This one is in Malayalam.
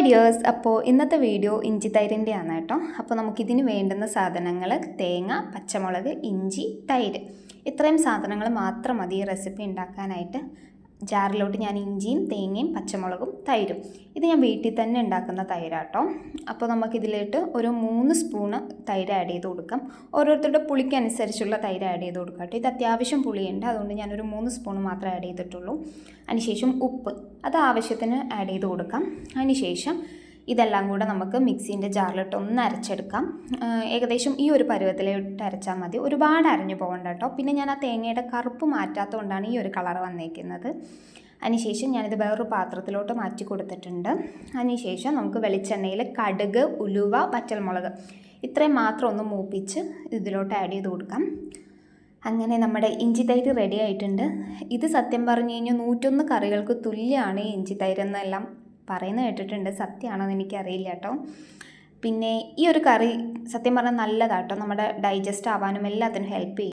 ഹായ് ഡിയേഴ്സ് അപ്പോൾ ഇന്നത്തെ വീഡിയോ ഇഞ്ചി തൈരിന്റെ ആണ് കേട്ടോ. അപ്പോൾ നമുക്കിതിന് വേണ്ടുന്ന സാധനങ്ങൾ തേങ്ങ പച്ചമുളക് ഇഞ്ചി തൈര്. ഇത്രയും സാധനങ്ങൾ മാത്രം മതി ഈ റെസിപ്പി ഉണ്ടാക്കാനായിട്ട്. ജാറിലോട്ട് ഞാൻ ഇഞ്ചിയും തേങ്ങയും പച്ചമുളകും തൈരും. ഇത് ഞാൻ വീട്ടിൽ തന്നെ ഉണ്ടാക്കുന്ന തൈരാട്ടോ. അപ്പോൾ നമുക്കിതിലോട്ട് ഒരു മൂന്ന് സ്പൂണ് തൈര് ആഡ് ചെയ്ത് കൊടുക്കാം. ഓരോരുത്തരുടെ പുളിക്കനുസരിച്ചുള്ള തൈര് ആഡ് ചെയ്ത് കൊടുക്കാം കേട്ടോ. ഇത് അത്യാവശ്യം പുളിയുണ്ട്. അതുകൊണ്ട് ഞാനൊരു മൂന്ന് സ്പൂൺ മാത്രമേ ആഡ് ചെയ്തിട്ടുള്ളൂ. അതിനുശേഷം ഉപ്പ്. അത് ആവശ്യത്തിന് ആഡ് ചെയ്ത് കൊടുക്കാം. അതിനുശേഷം ഇതെല്ലാം കൂടെ നമുക്ക് മിക്സീന്റെ ജാറിലിട്ട് ഒന്ന് അരച്ചെടുക്കാം ഏകദേശം ഈ ഒരു പരുവത്തിലിട്ട് അരച്ചാൽ മതി. ഒരുപാട് അരഞ്ഞു പോകണ്ട കേട്ടോ. പിന്നെ ഞാൻ ആ തേങ്ങയുടെ കറുപ്പ് മാറ്റാത്തതുകൊണ്ടാണ് ഈ ഒരു കളർ വന്നേക്കുന്നത്. അതിനുശേഷം ഞാനിത് വേറൊരു പാത്രത്തിലോട്ട് മാറ്റി കൊടുത്തിട്ടുണ്ട്. അതിനുശേഷം നമുക്ക് വെളിച്ചെണ്ണയിൽ കടുക് ഉലുവ പച്ചൽമുളക് ഇത്രയും മാത്രം ഒന്ന് മൂപ്പിച്ച് ഇതിലോട്ട് ആഡ് ചെയ്ത് കൊടുക്കാം. അങ്ങനെ നമ്മുടെ ഇഞ്ചി തൈര് റെഡി ആയിട്ടുണ്ട്. ഇത് സത്യം പറഞ്ഞു കഴിഞ്ഞാൽ നൂറ്റൊന്ന് കറികൾക്ക് തുല്യമാണ് ഈ ഇഞ്ചി തൈര് എന്നെല്ലാം. പറയുന്നത് കേട്ടിട്ടുണ്ട്. സത്യമാണോ എന്ന് എനിക്കറിയില്ല കേട്ടോ. പിന്നെ ഈ ഒരു കറി സത്യം പറഞ്ഞാൽ നല്ലതാട്ടോ. നമ്മുടെ ഡൈജസ്റ്റ് ആവാനും എല്ലാത്തിനും ഹെൽപ്പ് ചെയ്യും.